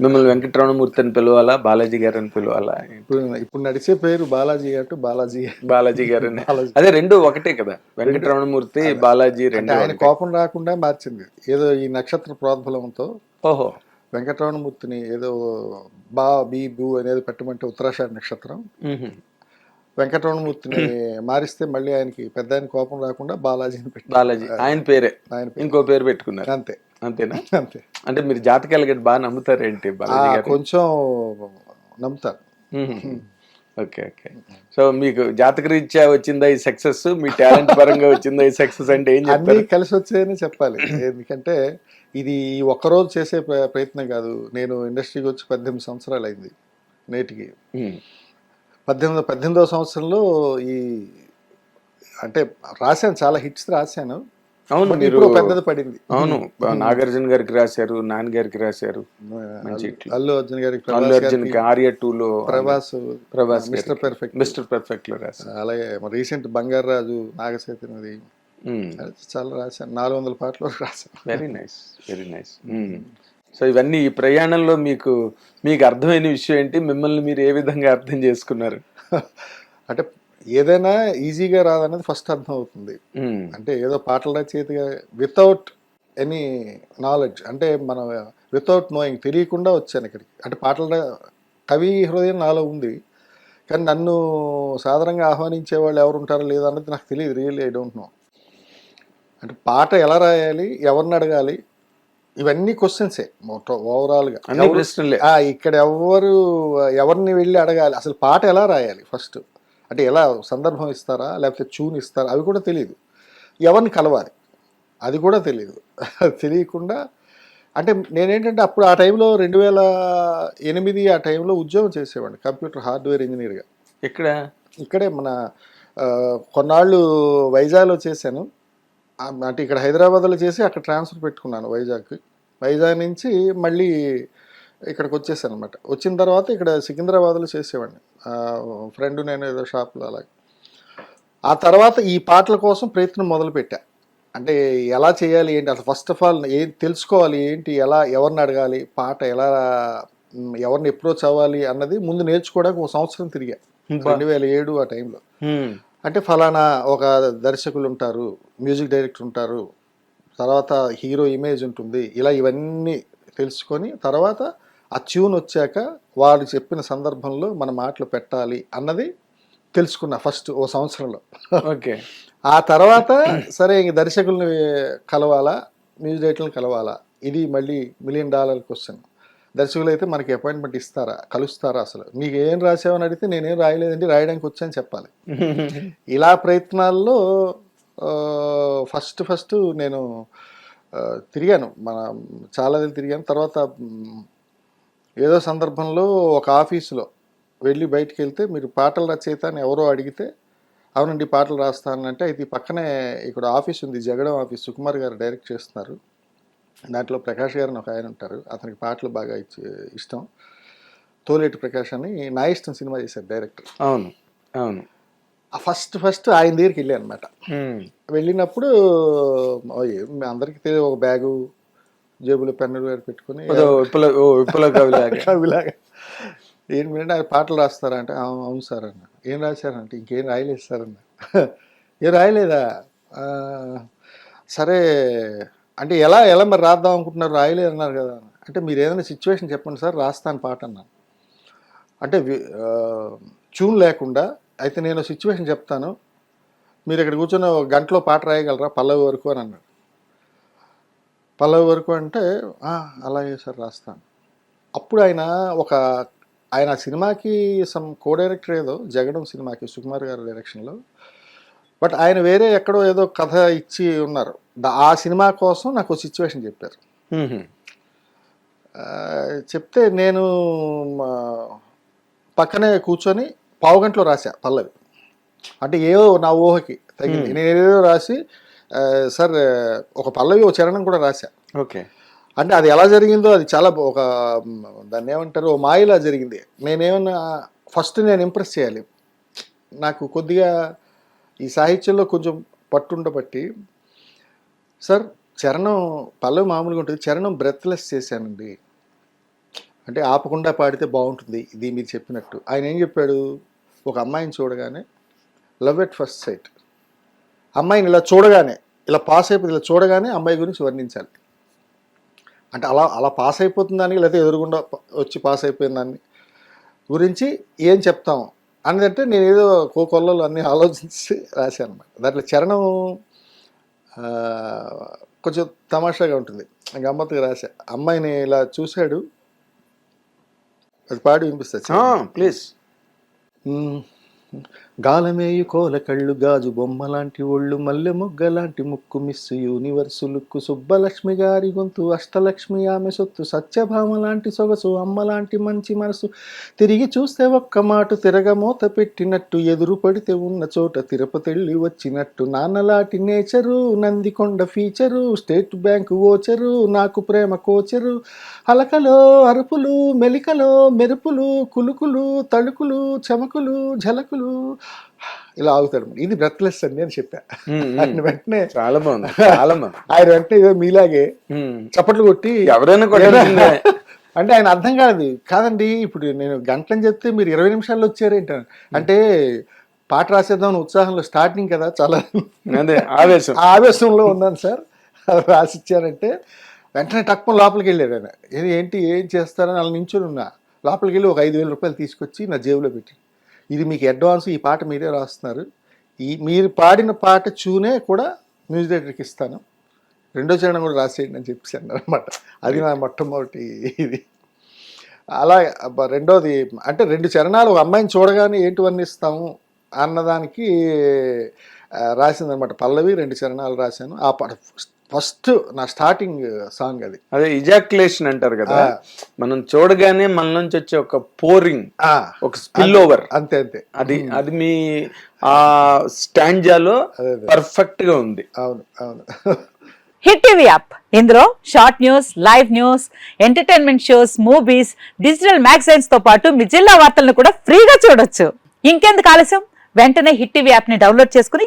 మిమ్మల్ని వెంకటరమణమూర్తి అని పిలవాలా బాలాజీ గారు అని పిలవాలా? ఇప్పుడు ఇప్పుడు నడిచే పేరు బాలాజీ అటు బాలాజీ. బాలాజీ గారు అని. బాలాజీ. అదే రెండు ఒకటే కదా వెంకటరమణమూర్తి బాలాజీ రెండు ఆయన. కోపం రాకుండా మార్చింది. ఏదో ఈ నక్షత్ర ప్రోద్బలంతో ఓహో. వెంకటరమణమూర్తిని ఏదో బా బీ బూ అనేది పెట్టమంటే ఉత్తరాషాఢ నక్షత్రం. వెంకటరమణమూర్తిని మారిస్తే మళ్ళీ ఆయనకి పెద్ద ఆయన కోపం రాకుండా బాలాజీని పెట్టి బాలాజీ. ఆయన పేరే. ఆయన. ఇంకో పేరు పెట్టుకున్నారు. అంతే. అంతేనా? అంతే. అంటే మీరు జాతకాలు గట్టి బాగా నమ్ముతారేంటి బాలాజీ గారు? కొంచెం నమ్ముతాను ఓకే ఓకే. సో మీకు జాతక రీత్యా వచ్చిందా ఈ సక్సెస్? మీ టాలెంట్ పరంగా వచ్చిందా ఈ సక్సెస్ అంటే ఏం అన్నీ చెప్తారు? కలిసి వచ్చాయని చెప్పాలి. ఎందుకంటే ఇది ఒక్కరోజు చేసే ప్ర- ప్రయత్నం కాదు. నేను ఇండస్ట్రీకి వచ్చి పద్దెనిమిది సంవత్సరాలు అయింది నేటికి. పద్దెనిమిది పద్దెనిమిదవ సంవత్సరంలో ఈ అంటే రాశాను చాలా హిట్స్ రాశాను. అవును మీరు పెద్దది పడింది. అవును నాగార్జున గారికి రాశారు నాన్న గారికి రాశారు. మంచి. అల్లు అర్జున్ గారికి అల్లు అర్జున్ ఆర్య టూ లో Prabhas Prabhas mister perfect mister పర్ఫెక్ట్లో రాశారు. అలాగే రీసెంట్ బంగారు రాజు నాగచైతన్యది చాలా రాశాను నాలుగు వందల పాటలు రాశాను very nice very nice so ఇవన్నీ ఈ ప్రయాణంలో మీకు మీకు అర్థమైన విషయం ఏంటి? మిమ్మల్ని మీరు ఏ విధంగా అర్థం చేసుకున్నారు? అంటే ఏదైనా ఈజీగా రాదనేది ఫస్ట్ అర్థం అవుతుంది. అంటే ఏదో పాటల రచయితగా వితౌట్ ఎనీ నాలెడ్జ్ అంటే మన వితౌట్ నోయింగ్ తెలియకుండా వచ్చాను ఇక్కడికి. అంటే పాటల కవి హృదయం నాలో ఉంది. కానీ నన్ను సాధారణంగా ఆహ్వానించే వాళ్ళు ఎవరు ఉంటారో లేదో అన్నది నాకు తెలియదు. రియల్లీ ఐ డోంట్ నో అంటే పాట ఎలా రాయాలి ఎవరిని అడగాలి ఇవన్నీ క్వశ్చన్సే ఓవరాల్గా ఇక్కడ ఎవరు ఎవరిని వెళ్ళి అడగాలి అసలు పాట ఎలా రాయాలి ఫస్ట్ అంటే ఎలా సందర్భం ఇస్తారా లేకపోతే ట్యూన్ ఇస్తారా అవి కూడా తెలియదు ఎవరిని కలవాలి? అది కూడా తెలియదు తెలియకుండా అంటే నేనేంటంటే అప్పుడు ఆ టైంలో రెండు వేల ఎనిమిది ఆ టైంలో ఉద్యోగం చేసేవాడిని కంప్యూటర్ హార్డ్వేర్ ఇంజనీర్గా. ఇక్కడ ఇక్కడే మన కొన్నాళ్ళు వైజాగ్లో చేశాను. అంటే ఇక్కడ హైదరాబాద్లో చేసి అక్కడ ట్రాన్స్ఫర్ పెట్టుకున్నాను వైజాగ్కి. వైజాగ్ నుంచి మళ్ళీ ఇక్కడికి వచ్చేసాను అనమాట వచ్చిన తర్వాత ఇక్కడ సికింద్రాబాద్లో చేసేవాడిని. ఫ్రెండ్ నేను ఏదో షాప్లో అలాగే. ఆ తర్వాత ఈ పాటల కోసం ప్రయత్నం మొదలుపెట్టా. అంటే ఎలా చేయాలి ఏంటి? అసలు ఫస్ట్ ఆఫ్ ఆల్ ఏం తెలుసుకోవాలి ఏంటి? ఎలా ఎవరిని అడగాలి? పాట ఎలా ఎవరిని అప్రోచ్ అవ్వాలి అన్నది ముందు నేర్చుకోవడానికి ఒక సంవత్సరం తిరిగా. రెండు వేల ఏడు ఆ టైంలో. అంటే ఫలానా ఒక దర్శకులు ఉంటారు మ్యూజిక్ డైరెక్టర్ ఉంటారు తర్వాత హీరో ఇమేజ్ ఉంటుంది ఇలా ఇవన్నీ తెలుసుకొని తర్వాత ఆ ట్యూన్ వచ్చాక వాడు చెప్పిన సందర్భంలో మన మాటలు పెట్టాలి అన్నది తెలుసుకున్నా ఫస్ట్ ఓ సంవత్సరంలో. ఓకే. ఆ తర్వాత సరే ఇంక దర్శకుల్ని కలవాలా మ్యూజిక్ డైరెక్టర్ని కలవాలా ఇది మళ్ళీ మిలియన్ డాలర్ క్వశ్చన్ దర్శకులు అయితే మనకి అపాయింట్మెంట్ ఇస్తారా కలుస్తారా అసలు? మీకు ఏం రాసావని అడిగితే నేనేం రాయలేదండి రాయడానికి వచ్చాను చెప్పాలి. ఇలా ప్రయత్నాల్లో ఫస్ట్ ఫస్ట్ నేను తిరిగాను. మన చాలా తిరిగాను. తర్వాత ఏదో సందర్భంలో ఒక ఆఫీసులో వెళ్ళి బయటికి వెళ్తే మీరు పాటలు రచయిత అని ఎవరో అడిగితే అవునండి పాటలు రాస్తానంటే అయితే ఈ పక్కనే ఇక్కడ ఆఫీస్ ఉంది జగడం ఆఫీస్ సుకుమార్ గారు డైరెక్ట్ చేస్తున్నారు. దాంట్లో ప్రకాష్ గారు అని ఒక ఆయన ఉంటారు. అతనికి పాటలు బాగా ఇచ్చి ఇష్టం. తోలేటి ప్రకాష్ అని నా ఇష్టం సినిమా చేశారు డైరెక్టర్ అవును అవును. ఫస్ట్ ఫస్ట్ ఆయన దగ్గరికి వెళ్ళాను అనమాట. వెళ్ళినప్పుడు అందరికీ తెలియదు ఒక బ్యాగు జేబులో పెన్నులు వేరు పెట్టుకుని అదో విప్లవ ఓ విప్లవ కవిలాగా. కవిలాగా. ఏంటి మీరంటే ఆయన పాటలు రాస్తారా అంటే "అవును సార్ అన్న. ఏం రాశారంటే ఇంకేం రాయలేదు సార్ అన్న. ఏం రాయలేదా? "ఆ, సరే అంటే ఎలా ఎలా మరి రాద్దాం అనుకుంటున్నారు? రాయలేదు అన్నారు కదా అంటే మీరు ఏదైనా సిచ్యువేషన్ చెప్పండి సార్ రాస్తాను పాట అన్నాను అంటే ట్యూన్ లేకుండా అయితే నేను సిచ్యువేషన్ చెప్తాను. మీరు ఇక్కడ కూర్చొని ఒక గంటలో పాట రాయగలరా? పల్లవి వరకు అని అన్నాడు పల్లవి వరకు అంటే "ఆ, అలాగే సార్ రాస్తాను. అప్పుడు ఆయన ఒక ఆయన సినిమాకి సమ్ కో డైరెక్టర్ ఏదో జగడం సినిమాకి సుకుమార్ గారి డైరెక్షన్లో. బట్ ఆయన వేరే ఎక్కడో ఏదో కథ ఇచ్చి ఉన్నారు. ఆ సినిమా కోసం నాకు సిచ్యువేషన్ చెప్పారు. చెప్తే నేను పక్కనే కూర్చొని పావు గంటలో రాశా పల్లవి. అంటే ఏదో నా ఊహకి తగింది నేను ఏదో రాసి సార్ ఒక పల్లవి ఒక చరణం కూడా రాశా. ఓకే. అంటే అది ఎలా జరిగిందో అది చాలా ఒక దాన్ని ఏమంటారు ఓ మాయలా జరిగింది. నేనేమన్నా ఫస్ట్ నేను ఇంప్రెస్ చేయాలి. నాకు కొద్దిగా ఈ సాహిత్యంలో కొంచెం పట్టుండబట్టి సార్ చరణం పల్లవి మామూలుగా ఉంటుంది. చరణం బ్రెత్లెస్ చేశానండి. అంటే ఆపకుండా పాడితే బాగుంటుంది ఇది మీరు చెప్పినట్టు. ఆయన ఏం చెప్పాడు? ఒక అమ్మాయిని చూడగానే లవ్ ఎట్ ఫస్ట్ సైట్. అమ్మాయిని ఇలా చూడగానే ఇలా పాస్ అయిపోతుంది ఇలా చూడగానే అమ్మాయి గురించి వర్ణించాలి. అంటే అలా అలా పాస్ అయిపోతుందని లేకపోతే ఎదురుగుండా వచ్చి పాస్ అయిపోయిన దాన్ని గురించి ఏం చెప్తాం అన్నదంటే నేను ఏదో కోకొల్లలు అన్నీ ఆలోచించి రాశాను అనమాట దాంట్లో చరణం కొంచెం తమాషాగా ఉంటుంది. గమ్మత్తుగా రాశా. అమ్మాయిని ఇలా చూశాడు. అది పాడి వినిపిస్తుంది ప్లీజ్. గాలమేయు కోల కళ్ళు గాజు బొమ్మ లాంటి ఒళ్ళు మల్లె మొగ్గ లాంటి ముక్కు మిస్సు యూనివర్సు లుక్కు సుబ్బలక్ష్మి గారి గొంతు అష్టలక్ష్మి ఆమె సొత్తు సత్యభామ లాంటి సొగసు అమ్మ లాంటి మంచి మనసు. తిరిగి చూస్తే ఒక్క మాట తిరగమూత పెట్టినట్టు ఎదురు పడితే ఉన్న చోట తిరుపతిళ్ళి వచ్చినట్టు నాన్నలాంటి nature. Nandikonda feature state bank voucher నాకు ప్రేమ కోచరు. అలకలో అరుపులు మెలికలో మెరుపులు కులుకులు తళుకులు చెమకులు ఝలకులు. ఇలా ఆగుతాడు. ఇది బ్రెత్లెస్ అండి అని చెప్పా. ఆయన వెంటనే చాలా బాగుంది చాలా బాగుంది. ఆయన వెంటనే ఏదో మీలాగే. చప్పట్లు కొట్టి ఎవరైనా. అంటే ఆయన అర్థం కాదు కాదండి ఇప్పుడు నేను గంటలని చెప్తే మీరు ఇరవై నిమిషాల్లో వచ్చారేంట అంటే పాట రాసేద్దాం ఉత్సాహంలో స్టార్టింగ్ కదా చాలా అదే ఆవేశం. ఆవేశంలో ఉన్నాను సార్. రాసిచ్చారంటే వెంటనే టక్కున లోపలికి వెళ్ళాడు ఆయన. ఏంటి ఏం చేస్తారని అలా నించుని ఉన్నా. లోపలికి వెళ్ళి ఒక ఐదు వేల రూపాయలు తీసుకొచ్చి నా జేబులో పెట్టి ఇది మీకు అడ్వాన్స్ ఈ పాట మీరే రాస్తున్నారు. ఈ మీరు పాడిన పాట చూనే కూడా మ్యూజిక్ డైరెక్టర్కి ఇస్తాను. రెండో చరణం కూడా రాసేయండి అని చెప్పేసి అనమాట అది నా మొట్టమొదటి ఇది. అలా రెండోది అంటే రెండు చరణాలు ఒక అమ్మాయిని చూడగానే ఏంటి వర్ణిస్తాము అన్నదానికి రాసిందనమాట పల్లవి రెండు చరణాలు రాశాను. ఆ పాట ఫస్ట్ నా స్టార్టింగ్ సాంగ్ అది. అదే ఇజాక్యులేషన్ అంటారు కదా. మనం చూడగానే మన నుంచి వచ్చే ఒక పోరింగ్ ఆ, ఒక స్పిల్ ఓవర్ అంతే అంతే. అది అది మీ ఆ అదే. పర్ఫెక్ట్గా ఉంది. అవును అవును. Hit TV app. ఇందులో short news live news entertainment shows movies digital మ్యాగజైన్స్తో పాటు మీ జిల్లా వార్తలను కూడా ఫ్రీగా చూడొచ్చు. ఇంకెందుకు ఆలస్యం? వెంటనే హిట్ టీవీ యాప్ని డౌన్లోడ్ చేసుకుని